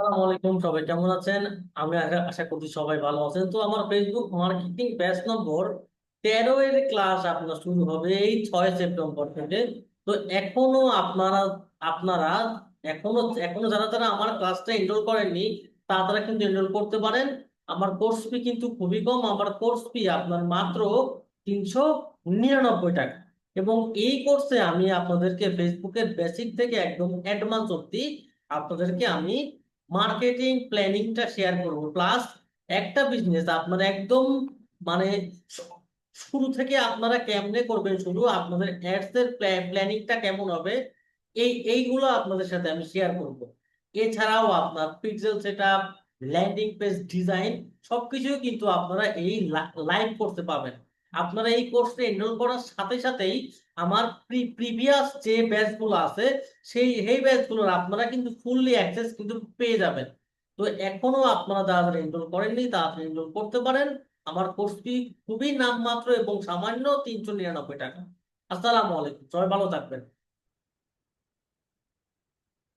আসসালামু আলাইকুম সবাই, কেমন আছেন? আমি আশা করছি সবাই ভালো আছেন। তো আমার ফেসবুক মার্কেটিং ব্যাচ নম্বর তেরো এর ক্লাস আপনার শুরু হবে এই ছয় সেপ্টেম্বর থেকে। তো এখনও আপনারা আপনারা, এখনও এখনও যারা যারা আমার ক্লাসটা এনরোল করেননি, তারা কিন্তু এনরোল করতে পারেন। আমার কোর্স ফি কিন্তু খুবই কম। আমার কোর্স ফি আপনার মাত্র তিনশো নিরানব্বই টাকা। এবং এই কোর্সে আমি আপনাদেরকে ফেসবুকের বেসিক থেকে একদম অ্যাডভান্স অব্দি আপনাদেরকে আমি মার্কেটিং প্ল্যানিংটা শেয়ার করব। প্লাস একটা বিজনেস আপনারা একদম মানে শুরু থেকে আপনারা কেমনে করবেন শুরু আপনাদের অ্যাডস এর প্ল্যানিংটা কেমন হবে, এই, এইগুলো আপনাদের সাথে আমি শেয়ার করব। এছাড়াও আপনার pixel setup landing page design সবকিছু কিন্তু আপনারা এই লাইভ করতে পাবেন আপনারা এই কোর্সে এনরোল করার সাথে সাথেই আমার প্রিভিয়াস যে ব্যাচগুলো আছে, সেই সেই ব্যাচগুলোর আপনারা কিন্তু ফুললি অ্যাক্সেস কিন্তু পেয়ে যাবেন। তো এখনও আপনারা যারা এনরোল করেননি তাড়াতাড়ি এনরোল করতে পারেন। আমার কোর্সটি খুবই নামমাত্র এবং সামান্য তিনশো নিরানব্বই টাকা। আসসালামু আলাইকুম। সবাই ভালো থাকবেন।